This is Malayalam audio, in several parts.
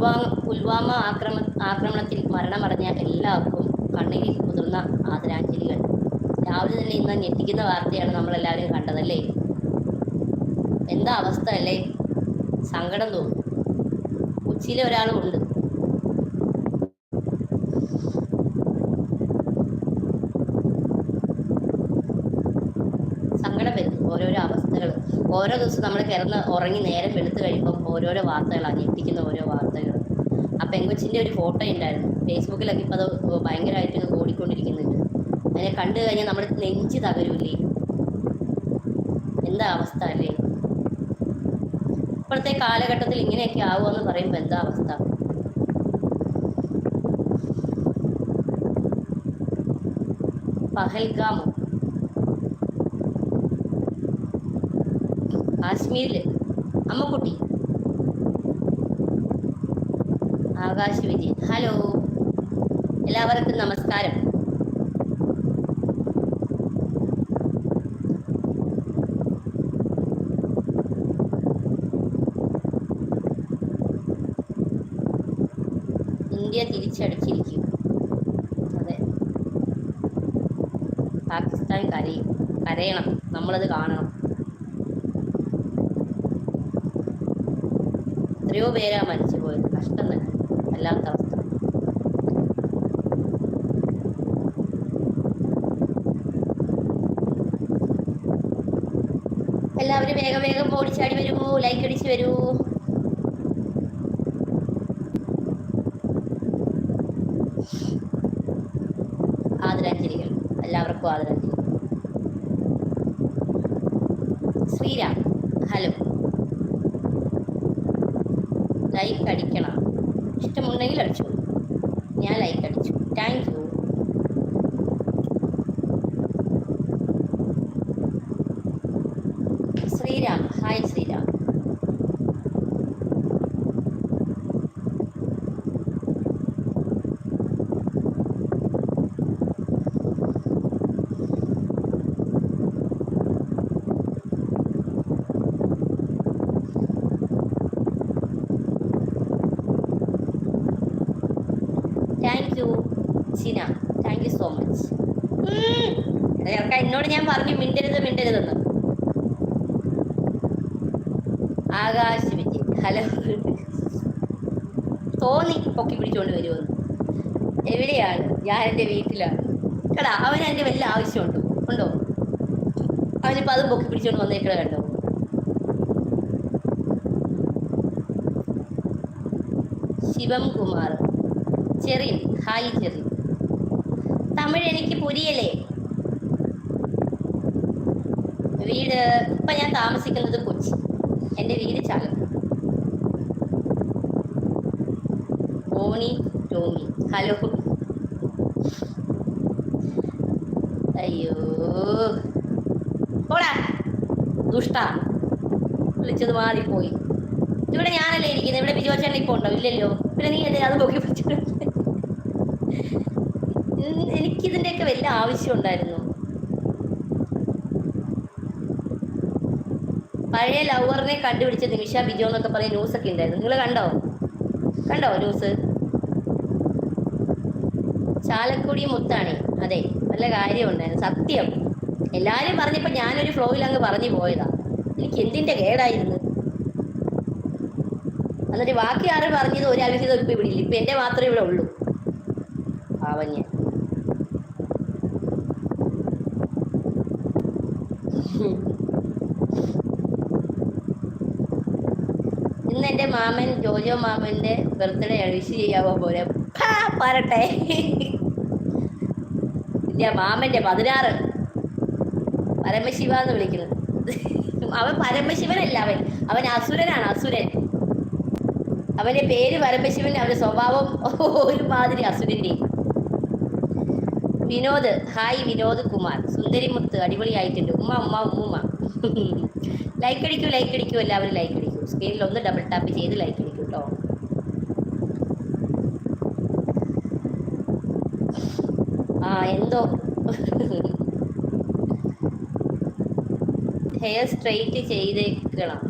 പുൽവാമ പുൽവാമ ആക്രമ ആക്രമണത്തിൽ മരണമടഞ്ഞ എല്ലാവർക്കും കണ്ണീരിൽ മുതിർന്ന ആദരാഞ്ജലികൾ. രാവിലെ തന്നെ ഇന്ന് ഞെട്ടിക്കുന്ന വാർത്തയാണ് നമ്മളെല്ലാവരും കണ്ടതല്ലേ? എന്താ അവസ്ഥ അല്ലേ? സങ്കടം തോന്നും. കൊച്ചിയിലെ ഒരാളും ഉണ്ട് സങ്കടം വരും ഓരോരോ അവസ്ഥകൾ ഓരോ ദിവസം നമ്മൾ കിടന്ന് ഉറങ്ങി നേരം വെളുത്ത് കഴിയുമ്പം ഓരോരോ വാർത്തകളാണ് ഞെട്ടിക്കുന്ന ഓരോ വാർത്തകൾ ആ പെങ്കൊച്ചിന്റെ ഒരു ഫോട്ടോ ഉണ്ടായിരുന്നു ഫേസ്ബുക്കിലൊക്കെ ഇപ്പോൾ അത് ഭയങ്കരമായിട്ട് ഓടിക്കൊണ്ടിരിക്കുന്നുണ്ട്. അതിനെ കണ്ടു കഴിഞ്ഞാൽ നമ്മുടെ നെഞ്ച് തകരൂലേ എന്താ അവസ്ഥ അല്ലേ? ഇപ്പോഴത്തെ കാലഘട്ടത്തിൽ ഇങ്ങനെയൊക്കെ ആവുമെന്ന് പറയുമ്പോൾ എന്താ അവസ്ഥ? പഹൽഗാമോ. കാശ്മീരിൽ. അമ്മക്കുട്ടി. ആകാശ് വിജയൻ. ഹലോ. എല്ലാവർക്കും നമസ്കാരം. ഇന്ത്യ തിരിച്ചടിച്ചിരിക്കും അതെ. പാകിസ്ഥാൻ കരയും. കരയണം. നമ്മളത് കാണണം. എത്രയോ പേരാ മരിച്ചു പോയത്. കഷ്ടം തന്നെ. വല്ലാത്ത അവസ്ഥ. എല്ലാവരും വേഗം വേഗം ഓടിച്ചാടി വരൂ. ലൈക്ക് അടിച്ച് വരൂ. ആദരാഞ്ജലികൾ. എല്ലാവർക്കും ആദരാഞ്ജലി ശ്രീരാം ഹലോ ലൈക്ക് അടിക്കണം ഇഷ്ടമുണ്ടെങ്കിൽ അടിച്ചു ഞാൻ ലൈക്ക് അടിച്ചു thank you Sreeram hi Sreeram thank you Sina thank you so much ചേർക്ക എന്നോട് ഞാൻ പറഞ്ഞു മിണ്ടരുത് മിണ്ടരുതെന്ന് ആകാശ് വിജയ് ഹലോ തോന്നി പൊക്കി പിടിച്ചുകൊണ്ട് വരുമെന്ന് എവിടെയാണ് ഞാൻ എന്റെ വീട്ടിലാണ്. കേടാ അവന് എന്റെ വല്ല ആവശ്യമുണ്ടോ? ഉണ്ടോ? അവനിപ്പോൾ അതും പൊക്കി പിടിച്ചുകൊണ്ട് വന്നേക്കട കണ്ടോ? ശിവം കുമാർ ചെറിൻ ഹായ് ചെറിൻ തമിഴ് എനിക്ക് പുരിയല്ലേ? വീട് ഇപ്പം ഞാൻ താമസിക്കുന്നത് കൊച്ചി. എന്റെ വീട് ചാലക്കുടി ഓണി ടോമി ഹലോ അയ്യോ. പോടാ. ദുഷ്ട. വിളിച്ചത് മാറിപ്പോയി. ഇവിടെ ഞാനല്ലേ ഇരിക്കുന്നത് ഇവിടെ ബിജോച്ചേട്ടൻ ഇപ്പൊ ഉണ്ടോ? ഇല്ലല്ലോ. പിന്നെ നീ അല്ലേ അത് നോക്കി പിടിച്ചിട്ട് എനിക്കിതിന്റെയൊക്കെ വലിയ ആവശ്യം ഉണ്ടായിരുന്നു? പഴയ ലവറിനെ കണ്ടുപിടിച്ച നിമിഷ ബിജോ എന്നൊക്കെ പറയുന്ന ന്യൂസ് ഒക്കെ ഉണ്ടായിരുന്നു. നിങ്ങൾ കണ്ടോ? കണ്ടോ ന്യൂസ് ചാലക്കുടി മുത്താണേ. അതെ നല്ല കാര്യം ഉണ്ടായിരുന്നു സത്യം. എല്ലാരും പറഞ്ഞപ്പോ ഞാനൊരു ഫ്ലോയിൽ അങ്ങ് പറഞ്ഞു പോയതാ. എനിക്ക് എന്തിന്റെ കേടായിരുന്നു? എന്നിട്ട് ബാക്കി ആറ് പറഞ്ഞത് ഒരു അവിഹിതം ഇപ്പൊ ഇവിടെ ഇല്ല. ഇപ്പൊ എന്റെ മാത്രമേ ഇവിടെ ഉള്ളൂ. പാവഞ്ഞ ഇന്ന് എന്റെ മാമൻ ജോജോ മാമന്റെ ബർത്ത്ഡേ ആണ് വിഷ് ചെയ്യാവോ പോലെ പറട്ടെ. ഇല്ല മാമന്റെ പതിനാറ്. പരമശിവ എന്ന് വിളിക്കുന്നത്. അവൻ പരമശിവനല്ല അവൻ. അവൻ അസുരനാണ് അസുരൻ. അവന്റെ പേര് പരമശിവൻ അവന്റെ സ്വഭാവം ഒരുമാതിരി അസുരന്റെ. വിനോദ് ഹായ് വിനോദ് കുമാർ. സുന്ദരിമുത്ത് അടിപൊളിയായിട്ടുണ്ട്. ഉമ്മ ഉമ്മ ഉമ്മ ലൈക്ക് അടിക്കൂ ലൈക്ക് അടിക്കൂ എല്ലാവരും ലൈക്ക് അടിക്കൂ. സ്ക്രീനിൽ ഒന്ന് ഡബിൾ ടാപ്പ് ചെയ്ത് ലൈക്ക് അടിക്കൂ കേട്ടോ ആ എന്തോ ഹെയർ സ്ട്രെയിറ്റ് ചെയ്തേക്കണം.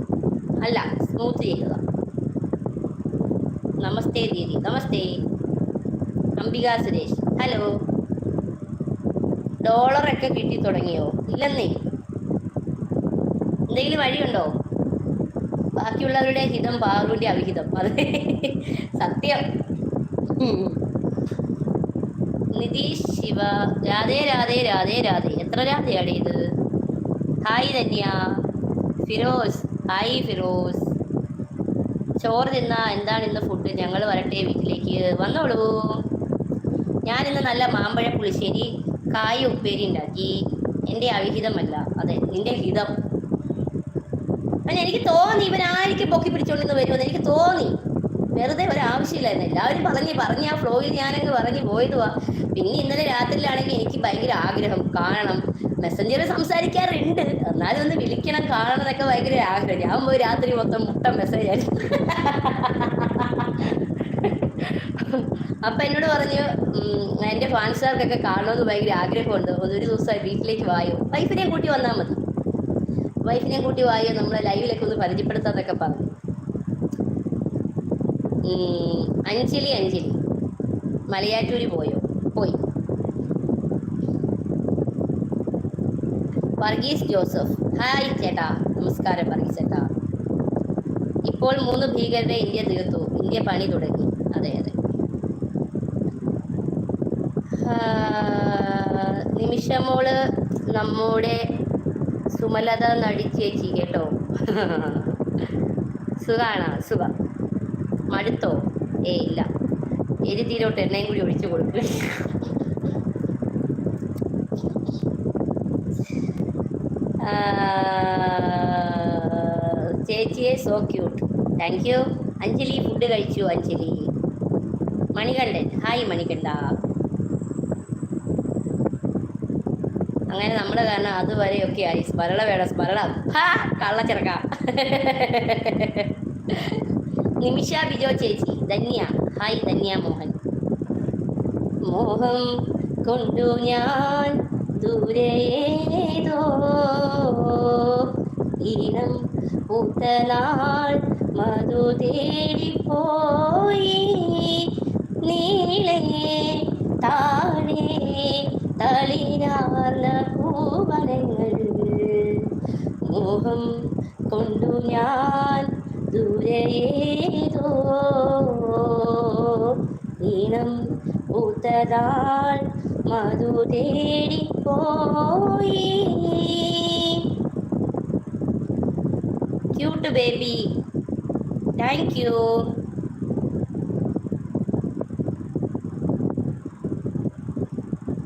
അല്ല സ്മൂത്ത് ചെയ്യുക നമസ്തേ ദീദി നമസ്തേ. അംബിക സുരേഷ് ഹലോ. ഡോളറൊക്കെ കിട്ടി തുടങ്ങിയോ? ഇല്ലെന്നേ. എന്തെങ്കിലും വഴിയുണ്ടോ? ബാക്കിയുള്ളവരുടെ ഹിതം പാറുവിന്റെ അവിഹിതം. അത് സത്യം. നിതീഷ് ശിവ രാധേ രാധേ രാധേ രാധേ. എത്ര രാധയാണ് ഇത്? ഹായ് ധന്യ ഫിറോസ്. ഹായ് ഫിറോസ്. ചോറ് തിന്ന എന്താണ് ഇന്ന് ഫുഡ് ഞങ്ങൾ വരട്ടെ വീട്ടിലേക്ക്. വന്നോളൂ ഞാൻ ഞാനിന്ന് നല്ല മാമ്പഴ പുളിശ്ശേരി കായ ഉപ്പേരി ഉണ്ടാക്കി. എന്റെ അവിഹിതമല്ല. അതെ നിന്റെ ഹിതം. അല്ല എനിക്ക് തോന്നി ഇവൻ ആയിരിക്കും പൊക്കി പിടിച്ചോണ്ടിന്ന് വരുമെന്ന്. എനിക്ക് തോന്നി. വെറുതെ ഒരു ആവശ്യമില്ലായിരുന്നു. എല്ലാവരും പറഞ്ഞു പറഞ്ഞ ആ ഫ്ലോയിൽ ഞാനങ്ങ് പറഞ്ഞു പോയതുവാ. പിന്നെ ഇന്നലെ രാത്രിയിലാണെങ്കിൽ എനിക്ക് ഭയങ്കര ആഗ്രഹം. കാണണം മെസ്സഞ്ചറിൽ സംസാരിക്കാറുണ്ട്. എന്നാലും ഒന്ന് വിളിക്കണം കാണണം എന്നൊക്കെ ഭയങ്കര ആഗ്രഹം. ഞാൻ പോയി രാത്രി മൊത്തം മുട്ട മെസ്സേജ് ആയിരുന്നു അപ്പൊ എന്നോട് പറഞ്ഞു എന്റെ ഫാൻസുകാർക്കൊക്കെ കാണണമെന്ന് ഭയങ്കര ആഗ്രഹമുണ്ട്. ഒരു ദിവസം വീട്ടിലേക്ക് വായോ? വൈഫിനെ കൂട്ടി വന്നാൽ മതി. വൈഫിനെ കൂട്ടി വായോ നമ്മളെ ലൈവിലൊക്കെ ഒന്ന് പരിചയപ്പെടുത്താന്നൊക്കെ പറഞ്ഞു. അഞ്ജലി അഞ്ജലി. മലയാറ്റൂര് പോയോ? പോയി. വർഗീസ് ജോസഫ്. ഹായ് ചേട്ടാ. നമസ്കാരം വർഗീസ് ചേട്ടാ. ഇപ്പോൾ മൂന്ന് ഭീകരരെ ഇന്ത്യ തീർത്തു. ഇന്ത്യ പണി തുടങ്ങി. അതെ അതെ. നിമിഷമോൾ നമ്മുടെ സുമലത നടിച്ചേച്ചി കേട്ടോ? സുഖാണോ? സുഖം. മടുത്തോ? ഏ ഇല്ല. എരിതീരോട്ട് എണ്ണയും കൂടി ഒഴിച്ചു കൊടുക്കും. ചേച്ചിയെ so cute thank you Anjali food കഴിച്ചു അഞ്ജലി. മണികണ്ഠൻ. ഹായ് മണികണ്ഠ. അങ്ങനെ നമ്മൾ കാരണം അതുവരെയൊക്കെ ആയി. സ്മരണ വേണം സ്മരണ. ഹാ കള്ളച്ചിറക്ക നിമിഷ ബിജോ ചേച്ചി ധന്യ. ഹായ് ധന്യ മോഹൻ. മോഹം കൊണ്ടു ഞാൻ ദൂരേതോ ഇനം പൂത്തനാൾ മധു തേടിപ്പോയി. നീളേ താഴെ തളിരാർന്ന പൂവനങ്ങൾ മോഹം കൊണ്ടു ഞാൻ ദൂരേതോ ഇനം പൂത്തതാൾ മധു തേടിപ്പോയി ക്യൂട്ട് ബേബി താങ്ക് യു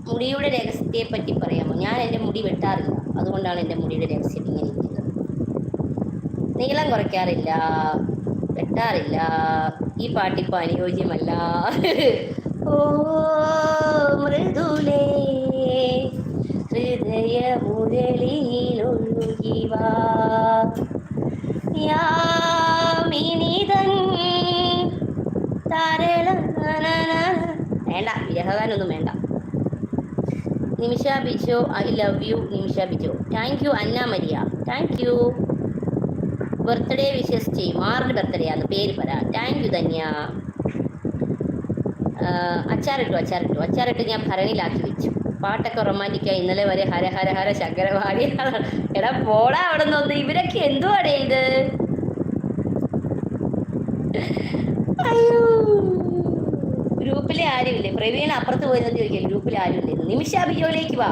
മുടിയുടെ രഹസ്യത്തെ പറ്റി പറയാമോ? ഞാൻ എന്റെ മുടി വെട്ടാറില്ല. അതുകൊണ്ടാണ് എന്റെ മുടിയുടെ രഹസ്യം ഇങ്ങനെ ഇരിക്കുന്നത്. നീളം കുറയ്ക്കാറില്ല. വെട്ടാറില്ല. ഈ പാട്ടിപ്പോൾ അനുയോജ്യമല്ല. ഓ മൃദുലേ ഹൃദയ മുരളിയിലൊഴുകിവാ യാമിനിതൻ തരള വേണ്ട വിരഹകാരനൊന്നും വേണ്ട. Nimisha Bijo I love you Nimisha Bijo. Thank you Anna Maria. Thank you birthday wishes ചെയ്യും. ആറിന് ബർത്ത്ഡേ ആണ് പേര് പറ. Thank you Dhanya. അച്ചാറിട്ടു അച്ചാറിട്ടു. അച്ചാറിട്ട് ഞാൻ ഭരണിയിലാക്കി വെച്ചു. പാട്ടൊക്കെ റൊമാന്റിക്കായി ഇന്നലെ വരെ ഹര ഹര ഹര ശങ്കരവാടി എടാ പോടാ അവിടെ നിന്ന് ഇവരൊക്കെ എന്തുവാണ് ഇത്? അയ്യോ. ഗ്രൂപ്പിലെ ആരുമില്ലേ? പ്രവീൺ അപ്പുറത്ത് പോയി എന്ന് ചോദിക്കാം. ഗ്രൂപ്പിൽ ആരുമില്ലേ? നിമിഷ ബിജോയിലേക്ക് വാ.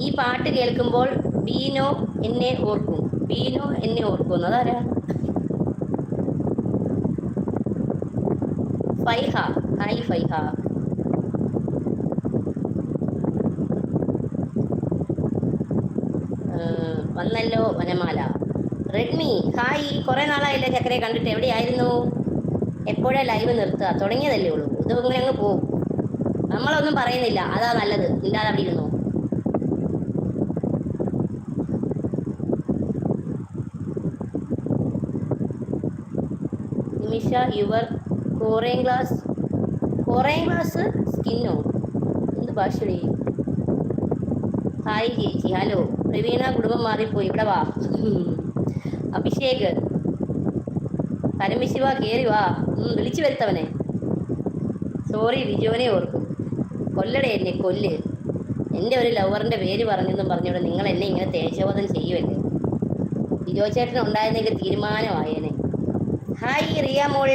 ഈ പാട്ട് കേൾക്കുമ്പോൾ ബീനോ എന്നെ ഓർക്കും. ബീനോ എന്നെ ഓർക്കും. അതാരാ? ഫൈഹ ഹായ് ഫൈഹ. വന്നല്ലോ വനമാല. Redmi hi. കുറെ നാളായില്ലേ ചക്കരെ കണ്ടിട്ട്. എവിടെയായിരുന്നു? എപ്പോഴാ ലൈവ് നിർത്തുക? തുടങ്ങിയതല്ലേ ഉള്ളൂ. ഇത് ഇങ്ങനെ അങ്ങ് പോകും. നമ്മളൊന്നും പറയുന്നില്ല. അതാ നല്ലത്. ഇല്ലാതെ അവിടെ ഇരുന്നു? Nimisha your Korean glass Korean glass സ്കിന്നോ എന്ത് ഭാഷയുടെ ഹായ് ചേച്ചി. ഹലോ പ്രവീണ കുടുംബം മാറിപ്പോയി. ഇവിടെ വാ. അഭിഷേക്. പരമശിവ കയറി വാ. വിളിച്ചു വരുത്തവനെ. സോറി വിജോനെ ഓർക്കും. കൊല്ലടേ എന്നെ കൊല്ല്. എന്റെ ഒരു ലവറിന്റെ പേര് പറഞ്ഞെന്നും പറഞ്ഞുകൊണ്ട് നിങ്ങൾ എന്നെ ഇങ്ങനെ തേജോവധം ചെയ്യുമല്ലേ വിജോ ചേട്ടൻ ഉണ്ടായിരുന്നെങ്കിൽ തീരുമാനമായേനെ. ഹായ് റിയ മോൾ.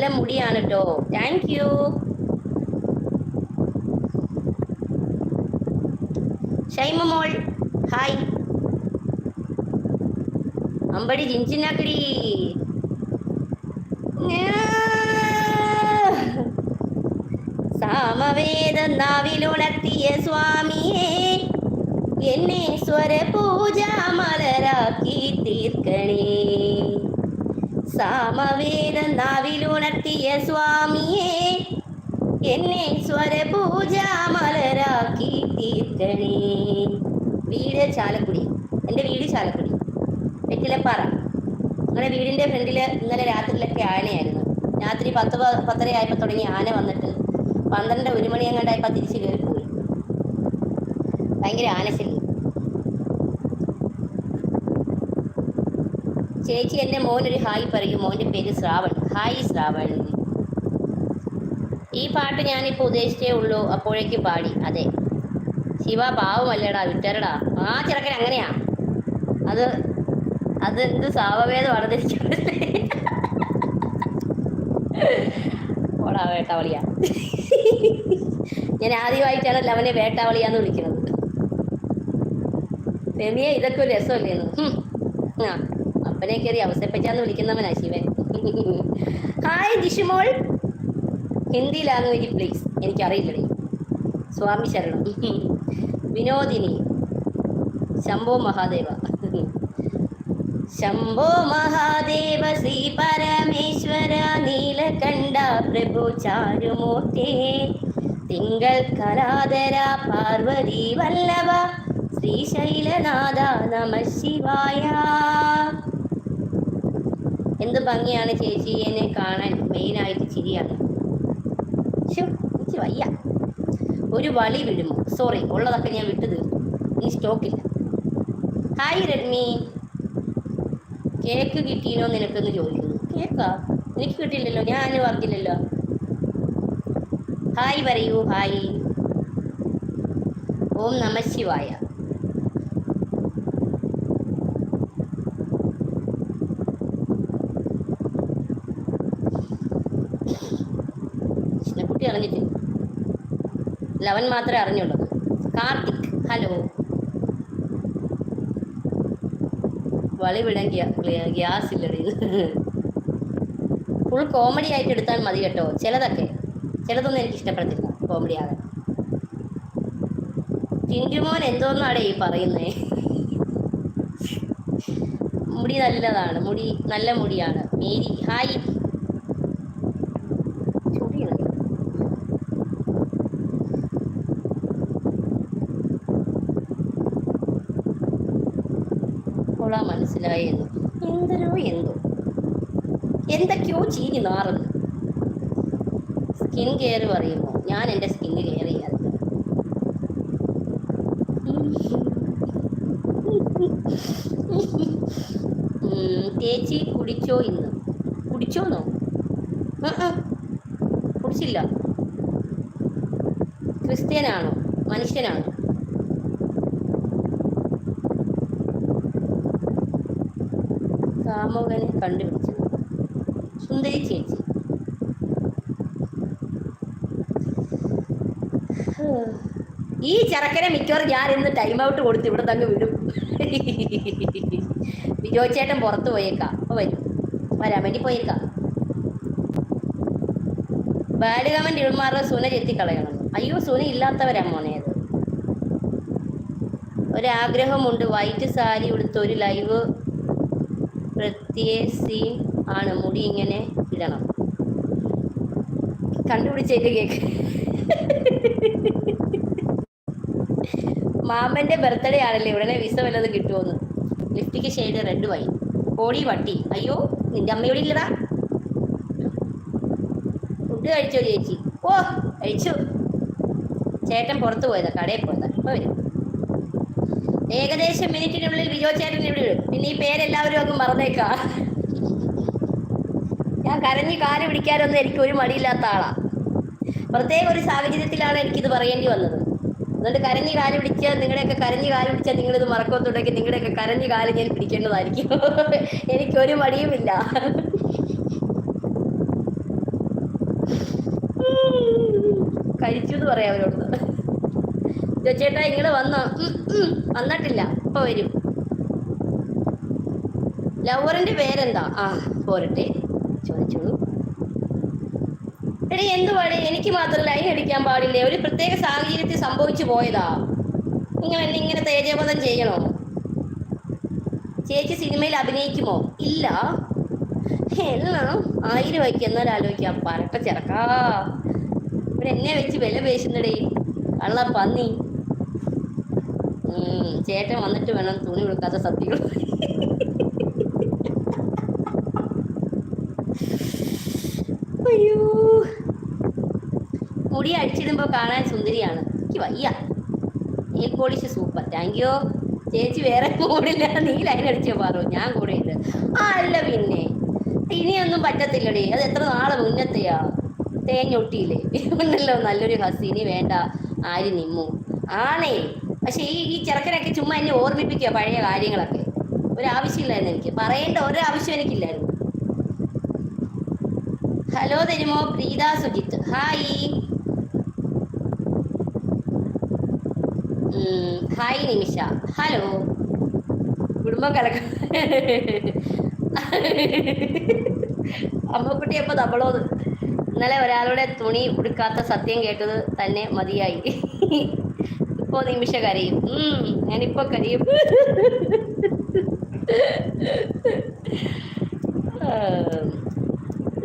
നല്ല മുടിയാണ് കേട്ടോ താങ്ക് യു ഷൈമ മോൾ ഹായ് അമ്പടി ജിഞ്ചിനാക്കടി സാമവേദ നാവിലുണർത്തിയ സ്വാമിയെ എന്നെ സ്വരപൂജ മലരാക്കി തീർക്കണേ സാമവേദ നാവിലുണർത്തിയ സ്വാമിയെ എന്നെ സ്വരപൂജ മലരാക്കി തീർക്കണേ. വീട് ചാലക്കുടി. എന്റെ വീട് ചാലക്കുടി. വെറ്റിലപ്പാറ ഞങ്ങളുടെ വീടിന്റെ ഫ്രണ്ടിൽ ഇന്നലെ രാത്രിയിലൊക്കെ ആനയായിരുന്നു. രാത്രി പത്ത് പത്തര ആയപ്പോൾ തുടങ്ങി ആന വന്നിട്ട് പന്ത്രണ്ട് ഒരു മണി അങ്ങാണ്ടായപ്പോൾ തിരിച്ച് കയറി പോയി ഭയങ്കര ആനശല്യം. ചേച്ചി എന്റെ മോനൊരു ഹായ് പറയൂ. മോന്റെ പേര് ശ്രാവൺ. ഹായ് ശ്രാവൺ. ഈ പാട്ട് ഞാനിപ്പോൾ ഉദ്ദേശിച്ചേ ഉള്ളൂ. അപ്പോഴേക്കും പാടി. അതെ. ശിവ പാവമല്ലടാ വിട്ടരടാ. ആ ചെറുക്കൻ അങ്ങനെയാ. അത് അത് എന്ത് സാവവേദമാണ് ഓടാ വേട്ടാവളിയാ. ഞാൻ ആദ്യമായിട്ടാണ് അവനെ വേട്ടാവളിയാന്ന് വിളിക്കുന്നത്. രമിയെ ഇതൊക്കെ ഒരു രസമല്ലേന്ന്? ആ. അപ്പനെ കയറി അവസരപ്പറ്റാന്ന് വിളിക്കുന്നവനാ Shivan. Hi Jishumol Hindi language please എനിക്കറിയില്ലടേ. സ്വാമി ശരണം. വിനോദിനി. ശംഭോ മഹാദേവ. ശംഭോ മഹാദേവ ശ്രീ പരമേശ്വര നീലകണ്ഠ പ്രഭു ചാരുമൂർത്തി. തിങ്കൾ കലാതര പാർവതി വല്ലവ ശ്രീശൈലനാഥ നമ ശിവായ. എന്ത് ഭംഗിയാണ് ചേച്ചിയെ കാണാൻ മെയിനായിട്ട് ചിരിയാണ്. വയ്യ. ഒരു വളി വിടുമോ? സോറി ഉള്ളതൊക്കെ ഞാൻ വിട്ടു തീർന്നു ഇനി സ്റ്റോക്കില്ല ഹായ് റെഡ്മി കേക്ക് കിട്ടിയോ നിനക്കെന്ന് ചോദിക്കുന്നു. കേക്കാ എനിക്ക് കിട്ടിയില്ലല്ലോ ഞാൻ വർക്കില്ലല്ലോ ഹായ് പറയൂ ഹായ് ഓം നമ ശിവായ. ലവൻ മാത്രമേ അറിഞ്ഞുള്ളൂ. കാർത്തിക് ഹലോ. വളി വിടാൻ ഗ്യാസ് ഇല്ലടി. ഫുൾ കോമഡി ആയിട്ട് എടുത്താൽ മതി കേട്ടോ. ചിലതൊക്കെ. ചിലതൊന്നും എനിക്ക് ഇഷ്ടപ്പെടത്തില്ല കോമഡി ആകാൻ. ടിന്റുമോൻ എന്തോന്നാടേ ഈ പറയുന്നേ? മുടി നല്ലതാണ്. മുടി നല്ല മുടിയാണ്. മേരി ഹായ്. എന്തൊക്കെയോ ചീഞ്ഞ് നാറുന്നു. സ്കിൻ കെയർ പറയുമോ ഞാൻ എന്റെ സ്കിന്ന് കെയർ ചെയ്യാറ് ഉം, ചേച്ചി കുടിച്ചോ ഇന്ന്? കുടിച്ചോന്നോ. കുടിച്ചില്ല. ക്രിസ്ത്യനാണോ? മനുഷ്യനാണോ? കാമുകനെ കണ്ടുപിടിച്ചു സുന്ദരി ചേച്ചി ഈ ചെറുക്കനെ മിക്കവാറും ഞാൻ ഇന്ന് ടൈം ഔട്ട് കൊടുത്ത് ഇവിടെ തങ്ങ് വിടും. വിജോയ് ചേട്ടൻ പുറത്ത് പോയേക്കാം. അപ്പൊ വരും. വരാൻ വേണ്ടി പോയേക്കാം. ബാഡ് കമന്റ് ഇവന്മാരുടെ സുന ചെത്തിക്കളയണം. അയ്യോ സുന ഇല്ലാത്തവരാ മോനെ അത്. ഒരാഗ്രഹമുണ്ട്. വൈറ്റ് സാരി ഉടുത്ത ഒരു ലൈവ് പ്രത്യേക സീൻ ആണ് മുടി ഇങ്ങനെ ഇടണം. കണ്ടുപിടിച്ചേക്ക് കേക്ക്. മാമന്റെ ബർത്ത്ഡേ ആണല്ലേ ഉടനെ വിസ വല്ലതും കിട്ടുമെന്ന് ലിഫ്റ്റിക്ക് ഷെയ്ഡ് റെഡ് വൈൻ ഓടി വട്ടി അയ്യോ നിന്റെ അമ്മയോട് ഇല്ലടാ. ഫുഡ് കഴിച്ചോ ചേച്ചി? ഓ കഴിച്ചു. ചേട്ടൻ പുറത്ത് പോയതാ കടയിൽ പോയതാ ഇപ്പൊ വരും. ഏകദേശം മിനിറ്റിനുള്ളിൽ വിജോ ചേട്ടൻ ഇവിടെ വരും. പിന്നെ ഈ പേരെല്ലാവരും അങ്ങ് മറന്നേക്കാ. കരഞ്ഞ് കാൽ പിടിക്കാനൊന്നും എനിക്ക് ഒരു മടിയില്ലാത്ത ആളാ. പ്രത്യേക ഒരു സാഹചര്യത്തിലാണ് എനിക്കിത് പറയേണ്ടി വന്നത്. എന്നിട്ട് കരഞ്ഞ് കാൽ പിടിച്ചാൽ നിങ്ങളുടെയൊക്കെ കരഞ്ഞ് കാൽ പിടിച്ചാൽ നിങ്ങളിത് മറക്കത്തുണ്ടെങ്കിൽ നിങ്ങളുടെയൊക്കെ കരഞ്ഞ് കാൽ ഞാൻ പിടിക്കേണ്ടതായിരിക്കും. എനിക്കൊരു മടിയുമില്ല കഴിച്ചു എന്ന് പറയാം അവരോട്. ചേട്ടാ ഇങ്ങൾ വന്നോ? വന്നിട്ടില്ല. ഇപ്പൊ വരും. ലവറിന്റെ പേരെന്താ? ആ പോരട്ടെ. ചോദിച്ചോളൂ എടി എന്തുവാടി എനിക്ക് മാത്രം ലൈൻ അടിക്കാൻ പാടില്ലേ? ഒരു പ്രത്യേക സാഹചര്യത്തിൽ സംഭവിച്ചു പോയതാ. നിങ്ങൾ എന്നെ ഇങ്ങനെ തേജപഥം ചെയ്യണോ? ചേച്ചി സിനിമയിൽ അഭിനയിക്കുമോ? ഇല്ല. എല്ലാം ആയിരം വയ്ക്ക് എന്നാൽ ആലോചിക്കാം. പരട്ട ചെറക്കാ. ഇവിടെ എന്നെ വെച്ച് വില പേശുന്നടേ. കള്ള പന്നി. ചേട്ടൻ വന്നിട്ട് വേണം തുണി കൊടുക്കാത്ത സത്യങ്ങൾ അയ്യോ മുടി അടിച്ചിടുമ്പോ കാണാൻ സുന്ദരിയാണ്. എനിക്ക് വയ്യ. Nail polish super thank you ചേച്ചി വേറെ കൂടില്ല. നീ ലൈൻ അടിച്ചോ പാറു. ഞാൻ കൂടെ ഉണ്ട് ആ അല്ല പിന്നെ. ഇനിയൊന്നും പറ്റത്തില്ലടി. അത് എത്ര നാളെ മുന്നത്തെയാ? തേഞ്ഞൊട്ടിയില്ലേ ഉണ്ടല്ലോ നല്ലൊരു ഹസീനി വേണ്ട. ആര് നിമ്മു? ആണേ. പക്ഷെ ഈ ഈ ചെറുക്കനൊക്കെ ചുമ്മാ എന്നെ ഓർമ്മിപ്പിക്കുക പഴയ കാര്യങ്ങളൊക്കെ. ഒരാവശ്യമില്ലായിരുന്നു എനിക്ക്. പറയേണ്ട ഒരാവശ്യം എനിക്കില്ലായിരുന്നു. ഹലോ തരുമോ? Preetha Sujith. Hi hi Nimisha. Hello. കുടുംബം കലക്ക അമ്മക്കുട്ടി എപ്പോ നമ്മളോട് ഇന്നലെ ഒരാളുടെ തുണി ഉടുക്കാത്ത സത്യം കേട്ടത് തന്നെ മതിയായി. ഇപ്പോ നിമിഷ കരയും. ഞാനിപ്പോ കരയും.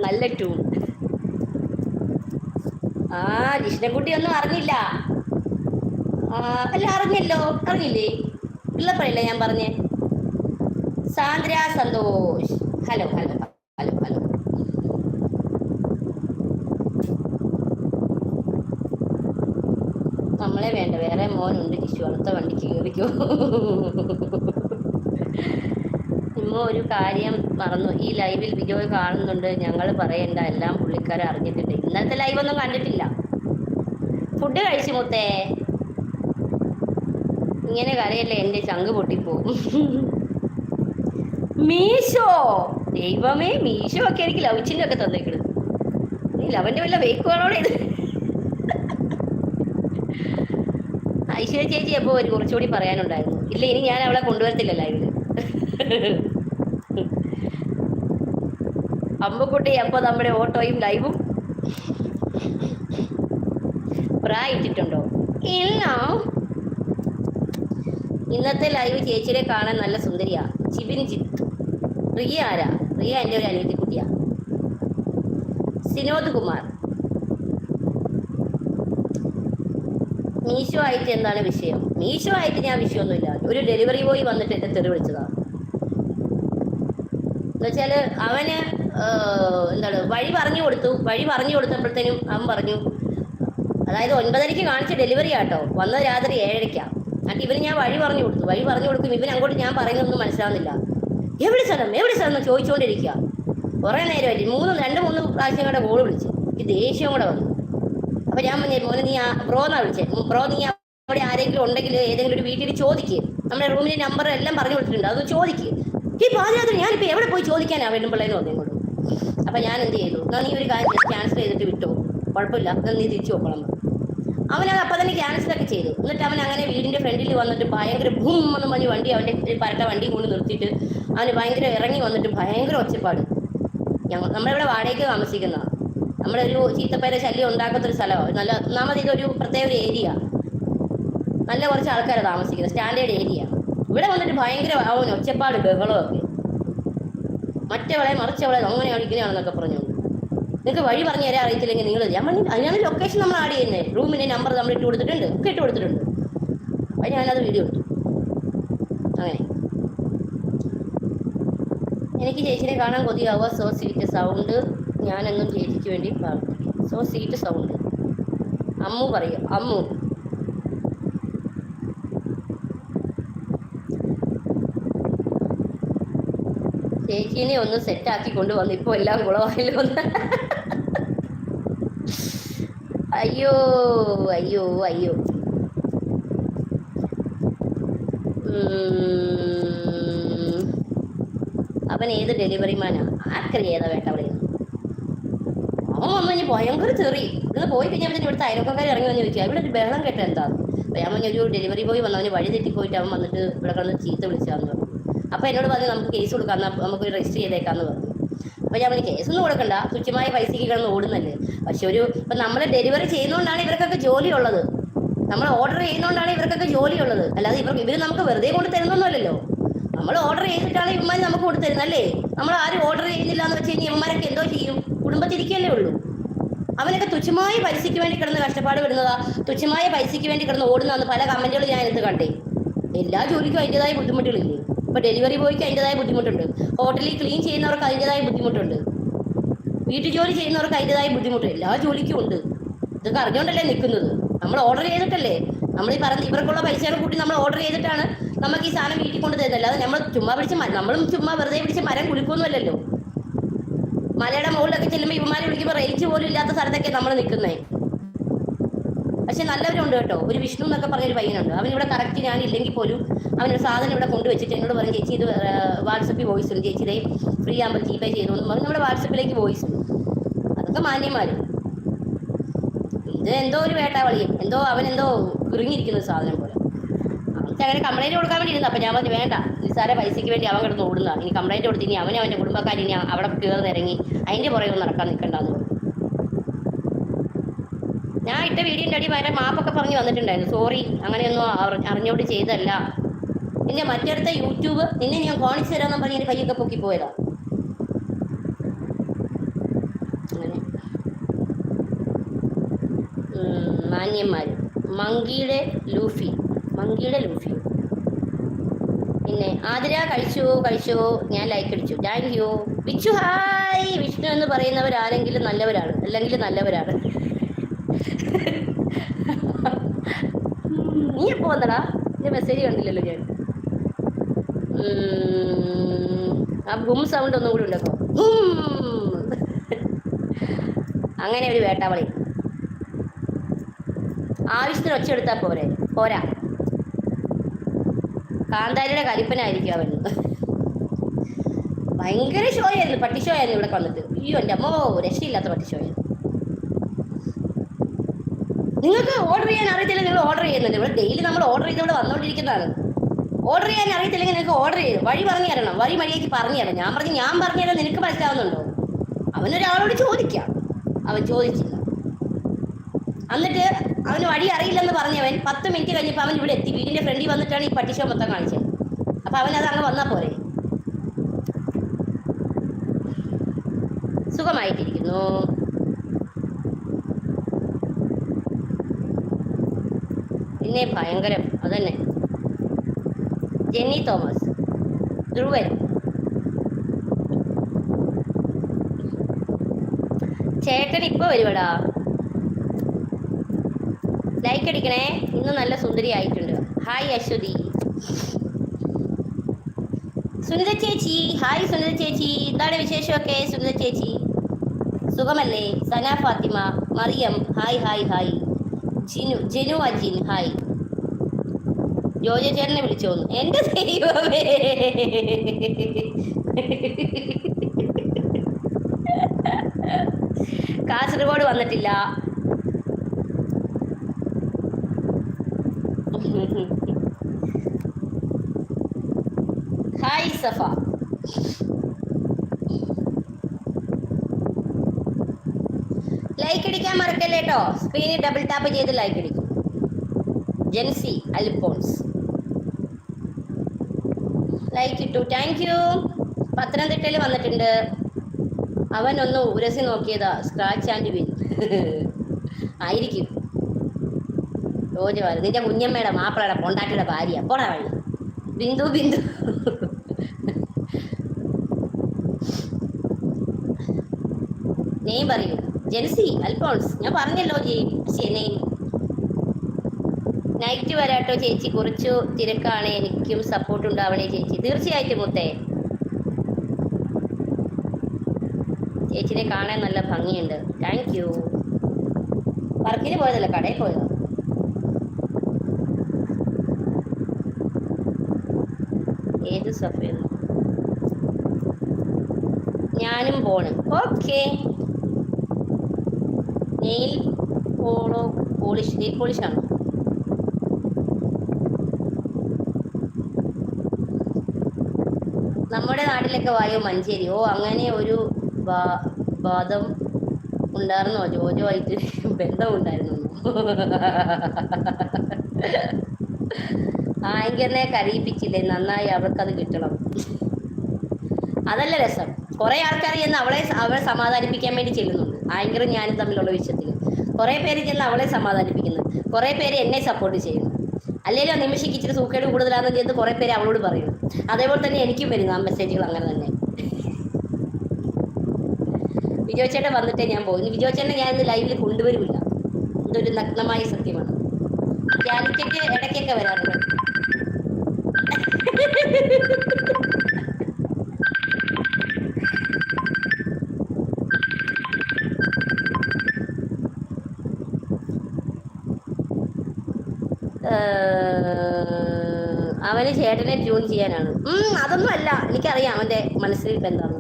നല്ല ട്യൂൺ ആ ജിഷ്ണക്കുട്ടി ഒന്നും അറിഞ്ഞില്ല. അല്ല അറിഞ്ഞല്ലോ. അറിഞ്ഞില്ലേ? ഉള്ളപ്പോഴല്ലേ ഞാൻ പറഞ്ഞേ? Sandra Santhosh. Hello hello hello hello നമ്മളെ വേണ്ട വേറെ മോനുണ്ട് ജിഷു അടുത്ത വണ്ടിക്ക് കയറിക്കോ. ഇമ്മ ഒരു കാര്യം മറന്നു. ഈ ലൈവിൽ വീഡിയോ കാണുന്നുണ്ട്. ഞങ്ങൾ പറയണ്ട എല്ലാം പുള്ളിക്കാരെ അറിഞ്ഞിട്ടുണ്ട്. ഇന്നത്തെ ലൈവ് ഒന്നും കണ്ടിട്ടില്ല. ഫുഡ് കഴിച്ചു മുത്തേ. ഇങ്ങനെ കരയല്ലേ? എന്റെ ചങ്ക് പൊട്ടിപ്പോകും മീശോ? ദൈവമേ മീശോ ഒക്കെ എനിക്ക് ലവിച്ചിന്റെ ഒക്കെ തന്നേക്കണ്. നീ ലവന്റെ വല്ല വെയ്ക്കുവാണോടെ ഇത് ഐശ്വര്യ ചേച്ചി എപ്പോ ഒരു കുറച്ചുകൂടി പറയാനുണ്ടായിരുന്നു. ഇല്ല ഇനി ഞാൻ അവളെ കൊണ്ടുവരത്തില്ല ലൈവിൽ അമ്മക്കുട്ടി അപ്പൊ നമ്മുടെ ഓട്ടോയും ലൈവും പ്രായിട്ടിട്ടുണ്ടോ ഇല്ല. ഇന്നത്തെ ലൈവ് ചേച്ചിയെ കാണാൻ നല്ല സുന്ദരിയാ. ചിബിൻ ജിത്ത് റിയ ആരാ? റിയ എന്റെ ഒരു അനിയത്തി കുട്ടിയാ സിനോദ് കുമാർ. മീശോ ആയിട്ട് എന്താണ് വിഷയം? മീശോ ആയിട്ട് ഞാൻ വിഷയമൊന്നുമില്ല. ഒരു ഡെലിവറി ബോയ് വന്നിട്ട് എന്നെ തെറി വിളിച്ചതാ. എന്നുവെച്ചാൽ അവന് എന്താണ് വഴി പറഞ്ഞു കൊടുത്തു. വഴി പറഞ്ഞു കൊടുത്തപ്പോഴത്തേനും അവൻ പറഞ്ഞു അതായത് ഒൻപതരയ്ക്ക് കാണിച്ച ഡെലിവറി ആട്ടോ. വന്നത് രാത്രി ഏഴരയ്ക്കാ. എന്നിട്ട് ഇവന് ഞാൻ വഴി പറഞ്ഞു കൊടുത്തു. വഴി പറഞ്ഞു കൊടുക്കും ഇവൻ അങ്ങോട്ട് ഞാൻ പറയുന്നതൊന്നും മനസ്സിലാവുന്നില്ല. എവിടെ സ്ഥലം എവിടെ സ്ഥലം ചോദിച്ചുകൊണ്ടിരിക്കുക കുറേ നേരമായിട്ട്. മൂന്ന് രണ്ട് മൂന്ന് പ്രാവശ്യം കൂടെ ഗോൾ വിളിച്ചു. എനിക്ക് ദേഷ്യം കൂടെ വന്നു. അപ്പൊ ഞാൻ പറഞ്ഞു മോനെ നീ ബ്രോ എന്നാ വിളിച്ചേ? ബ്രോ നീ അവിടെ ആരെങ്കിലും ഉണ്ടെങ്കിൽ ഏതെങ്കിലും ഒരു വീട്ടിൽ ചോദിക്കുക നമ്മുടെ റൂമിന്റെ നമ്പർ എല്ലാം പറഞ്ഞു കൊടുത്തിട്ടുണ്ട്. അത് ചോദിക്കുക ഈ പാതിരാത്രി ഞാനിപ്പോ എവിടെ പോയി ചോദിക്കാനാ വേണ്ടുമ്പോഴേന്ന് പറഞ്ഞു ഇങ്ങോട്ട്? അപ്പൊ ഞാൻ എന്ത് ചെയ്തു? നീ ഒരു കാര്യം ക്യാൻസൽ ചെയ്തിട്ട് വിട്ടു. കുഴപ്പമില്ല. നീ തിരിച്ചു പോകണം അവൻ അത് അപ്പം തന്നെ ക്യാൻസലൊക്കെ ചെയ്തു. എന്നിട്ട് അവൻ അങ്ങനെ വീടിന്റെ ഫ്രണ്ടിൽ വന്നിട്ട് ഭയങ്കര ഭൂം എന്ന് പറഞ്ഞ് വണ്ടി അവന്റെ പരട്ട വണ്ടി കൊണ്ട് നിർത്തിയിട്ട് അവന് ഭയങ്കര ഇറങ്ങി വന്നിട്ട് ഭയങ്കര ഒച്ചപ്പാട്. ഞങ്ങൾ നമ്മളിവിടെ വാടകയ്ക്ക് താമസിക്കുന്ന നമ്മുടെ ഒരു ചീത്തപ്പേരെ ശല്യം ഉണ്ടാക്കാത്തൊരു സ്ഥലമാണ് നല്ല ഒന്നാമത് ഇതൊരു പ്രത്യേക ഒരു ഏരിയ നല്ല കുറച്ച് ആൾക്കാരാണ് താമസിക്കുന്നത്. സ്റ്റാൻഡേർഡ് ഏരിയ ഇവിടെ വന്നിട്ട് ഭയങ്കര അവന് ഒച്ചപ്പാട് ബഹളമൊക്കെ. മറ്റവളെ മറിച്ചവളെ അങ്ങനെയാണ് ഇങ്ങനെയാണെന്നൊക്കെ പറഞ്ഞുകൊണ്ട്. നിങ്ങൾക്ക് വഴി പറഞ്ഞു തരാൻ അറിയത്തില്ലെങ്കിൽ നിങ്ങൾ ഞാൻ അതിനകത്ത് ലൊക്കേഷൻ നമ്മൾ ആഡ് ചെയ്യുന്നത് റൂമിന്റെ നമ്പർ നമ്മൾ ഇട്ട് കൊടുത്തിട്ടുണ്ട്. ഒക്കെ ഇട്ട് കൊടുത്തിട്ടുണ്ട്. അപ്പം ഞാനത് വീഡിയോ എടുത്തു. അങ്ങനെ. എനിക്ക് ചേച്ചിനെ കാണാൻ കൊതിയാവുക. സോ സീറ്റ് സൗണ്ട് ഞാനെന്നും ചേച്ചിക്ക് വേണ്ടി പ്രാർത്ഥിക്കും. സോ സീറ്റ് സൗണ്ട് അമ്മു പറയും. അമ്മു. ചേച്ചീനെ ഒന്ന് സെറ്റാക്കി കൊണ്ടുവന്ന്. ഇപ്പോൾ എല്ലാം കുളമായല്ലോ ഒന്ന് അയ്യോ അയ്യോ അയ്യോ. അവൻ ഏത് ഡെലിവറി മാനാ ആർക്കറിയാതാ വേട്ട അവിടെ അവൻ വന്നു കഴിഞ്ഞാൽ ഭയങ്കര ചെറി. ഇന്ന് പോയി കഴിഞ്ഞാൽ പിന്നെ ഇവിടുത്തെ അയൽവക്കക്കാർ ഇറങ്ങി വന്ന് ചോദിക്കുക ഇവിടെ ഒരു ബഹളം കേട്ട എന്താ? ഞാൻ ഒരു ഡെലിവറി ബോയ് വന്നവന് വഴി തെറ്റിപ്പോയിട്ട് അവൻ വന്നിട്ട് ഇവിടെ കിടന്ന് ചീത്ത വിളിച്ചാന്ന് പറഞ്ഞു. അപ്പൊ എന്നോട് പറഞ്ഞു നമുക്ക് കേസ് കൊടുക്കാം നമുക്ക് രജിസ്റ്റർ ചെയ്തേക്കാന്ന് പറഞ്ഞു. അപ്പൊ ഞാൻ പറഞ്ഞു കേസൊന്നും കൊടുക്കണ്ട തുച്ഛമായ പൈസക്ക് കിടന്ന് ഓടുന്നല്ലേ. പക്ഷെ ഒരു ഇപ്പൊ നമ്മൾ ഡെലിവറി ചെയ്യുന്നതുകൊണ്ടാണ് ഇവർക്കൊക്കെ ജോലി ഉള്ളത് നമ്മൾ ഓർഡർ ചെയ്യുന്നതുകൊണ്ടാണ് ഇവർക്കൊക്കെ ജോലി ഉള്ളത് അല്ലാതെ ഇവർ നമുക്ക് വെറുതെ കൊണ്ട് തരുന്നൊന്നുമല്ലല്ലോ. നമ്മൾ ഓർഡർ ചെയ്തിട്ടാണ് ഇവന്മാർ നമുക്ക് കൊടുത്തു അല്ലേ? നമ്മൾ ആരും ഓർഡർ ചെയ്യുന്നില്ല എന്ന് വെച്ച് കഴിഞ്ഞാൽ ഇവന്മാരൊക്കെ എന്തോ ചെയ്യും? കുടുംബത്തിരിക്കല്ലേ ഉള്ളൂ. അവനൊക്കെ തുച്ഛമായ പൈസയ്ക്ക് വേണ്ടി കിടന്ന് കഷ്ടപ്പാട് വിടുന്നതാ തുച്ഛമായ പൈസയ്ക്ക് വേണ്ടി കിടന്ന് ഓടുന്നതെന്ന് പല കമന്റുകൾ ഞാൻ എടുത്ത് കണ്ടേ. എല്ലാ ജോലിക്കും അതിന്റെതായ ബുദ്ധിമുട്ടുകളില്ലേ? ഇപ്പൊ ഡെലിവറി ബോയ്ക്ക് അതിന്റെതായ ബുദ്ധിമുട്ടുണ്ട്. ഹോട്ടലിൽ ക്ലീൻ ചെയ്യുന്നവർക്ക് അതിന്റെതായ ബുദ്ധിമുട്ടുണ്ട്. വീട്ടു ജോലി ചെയ്യുന്നവർക്ക് അതിന്റെതായ ബുദ്ധിമുട്ട് എല്ലാ ജോലിക്കും ഉണ്ട്. ഇതൊക്കെ അറിഞ്ഞുകൊണ്ടല്ലേ നിൽക്കുന്നത്? നമ്മൾ ഓർഡർ ചെയ്തിട്ടല്ലേ? നമ്മൾ ഈ പറഞ്ഞ ഇവർക്കുള്ള പൈസകൾ കൂട്ടി നമ്മൾ ഓർഡർ ചെയ്തിട്ടാണ് നമുക്ക് ഈ സാധനം വീട്ടിൽ കൊണ്ട് തരുന്നത്. അല്ലാതെ നമ്മൾ ചുമ്മാ പിടിച്ച് നമ്മളും ചുമ്മാ വെറുതെ പിടിച്ച് മരം കുലുക്കൊന്നുമല്ലല്ലോ മലയുടെ മുകളിലൊക്കെ ചെല്ലുമ്പോൾ ഇവന്മാരെ വിളിക്കുമ്പോൾ റേഞ്ച് പോലും ഇല്ലാത്ത സ്ഥലത്തൊക്കെ നമ്മൾ നിൽക്കുന്നേ. പക്ഷെ നല്ലവരുണ്ട് കേട്ടോ. ഒരു വിഷ്ണു എന്നൊക്കെ പറഞ്ഞൊരു പയ്യനുണ്ട്. അവൻ ഇവിടെ കറക്റ്റ് ഞാൻ ഇല്ലെങ്കിൽ പോലും അവനൊരു സാധനം ഇവിടെ കൊണ്ടുവച്ചിട്ട് എന്നോട് പറഞ്ഞു ചേച്ചി ഇത് വാട്സപ്പിൽ വോയിസ് ഉണ്ട്. ചേച്ചി ഇതേ ഫ്രീ ആകുമ്പോൾ ജീപേ ചെയ്തു പറഞ്ഞ് നമ്മുടെ വാട്സപ്പിലേക്ക് വോയിസ് ഉണ്ട്. അതൊക്കെ മാന്യമാര് ഇത് എന്തോ ഒരു വേട്ടാവളിയും. എന്തോ അവൻ എന്തോ കുറുങ്ങിയിരിക്കുന്ന ഒരു സാധനം പോലെ. അവർക്ക് അങ്ങനെ കംപ്ലൈന്റ് കൊടുക്കാൻ വേണ്ടി ഇരുന്നു. അപ്പം ഞാൻ പറഞ്ഞു വേണ്ട. നിസ്സാര പൈസയ്ക്ക് വേണ്ടി അവൻ കിടന്ന് ഓടുന്നതാണ് ഇനി കംപ്ലൈന്റ് കൊടുത്ത് ഇനി അവനെ അവന്റെ കുടുംബക്കാർ ഇനി അവിടെ കയറി ഇറങ്ങി അതിന്റെ പുറകെ നടക്കാൻ നിൽക്കണ്ടെന്ന് ഇട്ട വീഡിയോന്റെ അടി വരെ മാപ്പൊക്കെ പറഞ്ഞു വന്നിട്ടുണ്ടായിരുന്നു. സോറി അങ്ങനെയൊന്നും അറിഞ്ഞോട്ട് ചെയ്തല്ല പിന്നെ മറ്റടുത്ത യൂട്യൂബ് നിന്നെ ഞാൻ കാണിച്ചു തരാമെന്ന് പറഞ്ഞ് എന്റെ കൈയൊക്കെ പൊക്കി പോയതാ. മാന്യന്മാര്. മങ്കിയുടെ ലൂഫി. മങ്കിയുടെ ലൂഫി. പിന്നെ ആതിര കഴിച്ചു കഴിച്ചു ഞാൻ ലൈക്ക് അടിച്ചു. Thank you Vichu hi Vishnu എന്ന് പറയുന്നവരാരെങ്കിലും നല്ലവരാണ്. അല്ലെങ്കിൽ നല്ലവരാണ് നീ എപ്പോ വന്നടാ. എന്റെ മെസ്സേജ് കണ്ടില്ലല്ലോ ഞാൻ. ആ ഗും സൗണ്ട് ഒന്നും കൂടി ഉണ്ടോ? അങ്ങനെ ഒരു വേട്ടാവളി. ആവശ്യത്തിന് ഒച്ച എടുത്താൽ പോരെ? പോരാ. കാന്താരിയുടെ കരിപ്പനായിരിക്കും അവൻ. ഭയങ്കര ഷോയായിരുന്നു പട്ടിഷോയായിരുന്നു ഇവിടെ വന്നിട്ട്. അയ്യോ എന്റെ അമ്മോ രക്ഷയില്ലാത്ത പട്ടി ഷോ ആയിരുന്നു. നിങ്ങൾക്ക് ഓർഡർ ചെയ്യാൻ അറിയത്തില്ല നിങ്ങൾ ഓർഡർ ചെയ്യുന്നുണ്ട് ഇവിടെ ഡെയിലി നമ്മൾ ഓർഡർ ചെയ്ത് ഇവിടെ വന്നുകൊണ്ടിരിക്കുന്നതാണ് ഓർഡർ ചെയ്യാൻ അറിയത്തില്ലെങ്കിൽ നിങ്ങൾക്ക് ഓർഡർ ചെയ്ത് വഴി പറഞ്ഞു തരണം. വഴി വഴിയാക്കി പറഞ്ഞു തരണം. ഞാൻ പറഞ്ഞു ഞാൻ പറഞ്ഞു തരാം നിനക്ക് മനസ്സിലാവുന്നുണ്ടോ? അവനൊരാളോട് ചോദിക്കാം. അവൻ ചോദിച്ചില്ല. എന്നിട്ട് അവന് വഴി അറിയില്ലെന്ന് പറഞ്ഞവൻ പത്ത് മിനിറ്റ് കഴിഞ്ഞപ്പോൾ അവൻ ഇവിടെ എത്തി. വീടിന്റെ ഫ്രണ്ടിൽ വന്നിട്ടാണ് ഈ പട്ടിഷോ മൊത്തം കാണിച്ചത്. അപ്പൊ അവൻ അത് അങ്ങ് വന്നാ പോരെ. സുഖമായിട്ടിരിക്കുന്നു. പിന്നെ ഭയങ്കരം അതന്നെ. ജെന്നി തോമസ് ധ്രുവൻ. ചേട്ടൻ ഇപ്പൊ വരുവടാ. ലൈക്ക് അടിക്കണേ. ഇന്ന് നല്ല സുന്ദരി ആയിട്ടുണ്ട്. ഹായ് അശ്വതി. സുനിത ചേച്ചി ഹായ് സുനിത ചേച്ചി. എന്താണ് വിശേഷമൊക്കെ സുനിത ചേച്ചി? സുഖമല്ലേ? Sana Fathima Mariyam. Hi hi hi Jinu Jinu Ajin hi. Joja ചേട്ടനെ വിളിച്ചോന്നു എന്റെ ദൈവമേ. കാസർഗോഡ് വന്നിട്ടില്ല. ഹായ് സഫ. ലൈക്ക് അടിക്കാൻ മറക്കല്ലേ കേട്ടോ സ്ക്രീനിൽ ഡബിൾ ടാപ്പ് ചെയ്ത് ലൈക്ക് അടിക്കും. ജെൻസി അൽഫോൺസ് ലൈക്ക് ഇട്ടു. താങ്ക് യു പത്തനംതിട്ടയിൽ വന്നിട്ടുണ്ട്. അവൻ ഒന്ന് ഉരസി നോക്കിയതാ. സ്ക്രാച്ച് ആൻഡ് വിൻ ആയിരിക്കും. റോജുവാര് നിന്റെ കുഞ്ഞമ്മയുടെ മാപ്പിളയുടെ പൊണ്ടാട്ടിയുടെ ഭാര്യ. പോടാ വഴി. ബിന്ദു ബിന്ദു. നെയ്മ് പറയൂ ജെൻസി അൽഫോൺസ് ഞാൻ പറഞ്ഞല്ലോ ചേച്ചി നൈറ്റ് വരാട്ടോ ചേച്ചി കുറച്ചു തിരക്കാണ് എനിക്കും സപ്പോർട്ട് ഉണ്ടാവണേ ചേച്ചി. തീർച്ചയായിട്ടും മുത്തേ. ചേച്ചിനെ കാണാൻ നല്ല ഭംഗിയുണ്ട്. താങ്ക് യു വർക്കിന് പോയതല്ല? കടയിൽ പോയത് ഏത് സഫേന്ന് ഞാനും പോണ്. Okay nail polo polish nail polish ആണോ. നമ്മുടെ നാട്ടിലൊക്കെ വായോ മഞ്ചേരി? ഓ അങ്ങനെ ഒരു ബാ- വാദം ഉണ്ടായിരുന്നോ. ജോജോ ആയിട്ട് ബന്ധമുണ്ടായിരുന്നു. ആങ്കറിനെ കരയിപ്പിച്ചില്ലേ? നന്നായി അവൾക്കത് കിട്ടണം. അതല്ല രസം. കുറെ ആൾക്കാർ ചെന്ന് അവളെ അവളെ സമാധാനിപ്പിക്കാൻ വേണ്ടി ചെല്ലുന്നുണ്ട്. ആങ്കറും ഞാനും തമ്മിലുള്ള വിഷയത്തിൽ. കുറെ പേര് ചെന്ന് അവളെ സമാധാനിപ്പിക്കുന്നു. കുറെ പേര് എന്നെ സപ്പോർട്ട് ചെയ്യുന്നു. അല്ലെങ്കിലും നിമിഷയ്ക്ക് ഇച്ചിരി സൂക്കേട് കൂടുതലാണെന്ന് ചെയ്ത് കുറെ പേര് അവളോട് പറയുന്നു അതേപോലെ തന്നെ എനിക്കും വരുന്നു ആ മെസ്സേജുകൾ അങ്ങനെ തന്നെ. വിജോ ചേട്ടൻ വന്നിട്ടേ ഞാൻ പോകുന്നു വിജോ ചേട്ടനെ ഞാൻ ഇന്ന് ലൈവിൽ കൊണ്ടുവരില്ല ഇതൊരു നഗ്നമായ സത്യമാണ്. ക്യാലിക്കറ്റ് ഇടയ്ക്കൊക്കെ വരാറുണ്ട്. ചേട്ടനെ ട്യൂൺ ചെയ്യാനാണ്. അതൊന്നും അല്ല. എനിക്കറിയാം അവന്റെ മനസ്സിൽ ഇപ്പം എന്താണ്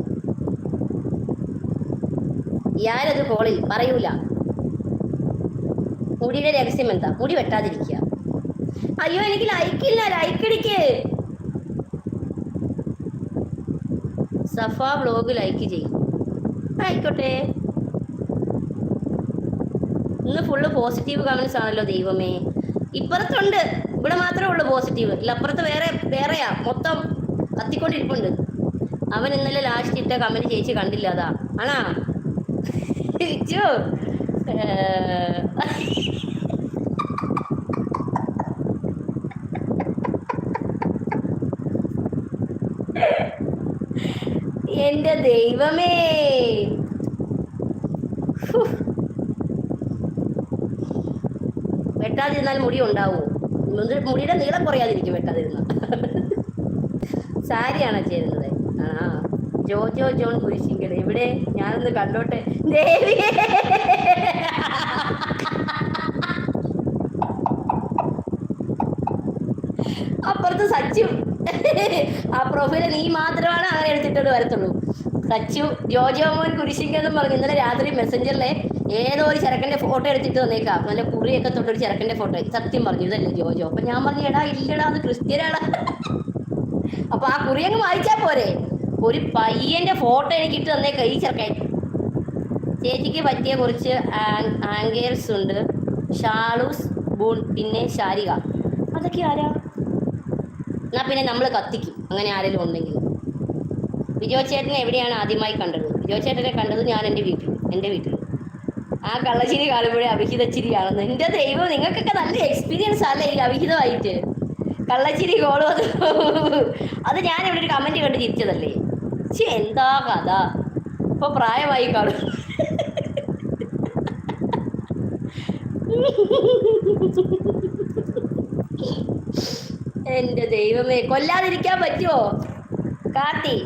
ഞാനത് കോളിൽ പറയൂല. മുടിയുടെ രഹസ്യം എന്താ? മുടി വെട്ടാതിരിക്കുക. അയ്യോ എനിക്ക് ലൈക്കില്ല ലൈക്ക് അടിക്ക് സഫ വ്ലോഗ് ലൈക്ക് ചെയ്യും. ആയിക്കോട്ടെ. ഇന്ന് ഫുള്ള് പോസിറ്റീവ് കമന്റ്സ് ആണല്ലോ ദൈവമേ. ഇപ്പുറത്തുണ്ട്. ഇവിടെ മാത്രമേ ഉള്ളൂ പോസിറ്റീവ് അപ്പുറത്ത് വേറെ വേറെയാ. മൊത്തം കത്തിക്കൊണ്ടിരിപ്പുണ്ട്. അവൻ ഇന്നലെ ലാസ്റ്റ് ഇട്ട കമന്റ് ചേച്ചി കണ്ടില്ല അതാ. ആണാ? എന്റെ ദൈവമേ. വെട്ടാതിരുന്നാൽ മുടി ഉണ്ടാവുമോ മുടി- മുടിയുടെ നീളം കുറയാതിരിക്കും വെട്ടാതിരുന്ന സാരിയാണ് ചേരുന്നത്? ആ ജോജോ ജോൺ കുരിശിങ്കൽ. എവിടെ? ഞാനൊന്ന് കണ്ടോട്ടെ. ദേവി! അപ്പുറത്ത് സച്ചു. ആ പ്രൊഫൈൽ നീ മാത്രമാണ് അങ്ങനെ എടുത്തിട്ടത് വരത്തുള്ളൂ. സച്ചു ജോജോ മോൻ കുരിശിങ്കെന്നും പറഞ്ഞു ഇന്നലെ രാത്രി മെസ്സഞ്ചറിലെ ഏതോ ഒരു ചെറുക്കന്റെ ഫോട്ടോ എടുത്തിട്ട് വന്നേക്കാം. നല്ല കുറിയൊക്കെ തൊട്ടൊരു ചെറുക്കന്റെ ഫോട്ടോ. സത്യം പറഞ്ഞു. ഇതല്ലേ ജോജോ? അപ്പൊ ഞാൻ പറഞ്ഞു എടാ ഇല്ലടാ അത് ക്രിസ്ത്യനാണ്. അപ്പൊ ആ കുറി അങ്ങ് വായിച്ചാ പോരെ. ഒരു പയ്യന്റെ ഫോട്ടോ എനിക്ക് ഇട്ട് തന്നേക്ക ഈ ചെറുക്കൻ. ചേച്ചിക്ക് പറ്റിയ കുറച്ച് ആങ്കേഴ്സ് ഉണ്ട്. ഷാളൂസ് ബൂൺ പിന്നെ ശാരിക. അതൊക്കെ ആരാ? എന്നാ പിന്നെ നമ്മൾ കത്തിക്കും. അങ്ങനെ ആരെങ്കിലും ഉണ്ടെങ്കിൽ. വിജോ ചേട്ടനെ എവിടെയാണ് ആദ്യമായി കണ്ടത്? വിജോ ചേട്ടനെ കണ്ടത് ഞാൻ എന്റെ വീട്ടിൽ എന്റെ വീട്ടിൽ. ആ കള്ളച്ചിരി കാണുമ്പോഴേ അവിഹിതച്ചിരിയാണെന്ന് എന്റെ ദൈവം നിങ്ങൾക്കൊക്കെ നല്ല എക്സ്പീരിയൻസ് അല്ലേ ഈ അഭിഹിതമായിട്ട് കള്ളച്ചിരി കോളും അത് അത് ഞാൻ ഇവിടെ ഒരു കമന്റ് കണ്ട് ചിരിച്ചതല്ലേ? പക്ഷെ എന്താ കഥ? ഇപ്പൊ പ്രായമായി കാണും. എന്റെ ദൈവമേ കൊല്ലാതിരിക്കാൻ പറ്റുമോ കാത്തി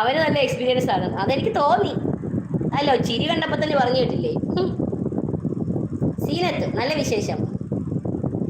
അവന് നല്ല എക്സ്പീരിയൻസ് ആണ്. അതെനിക്ക് തോന്നി. അല്ലോ ചിരി കണ്ടപ്പോ തന്നെ പറഞ്ഞു കേട്ടില്ലേ സീനത്ത് നല്ല വിശേഷം.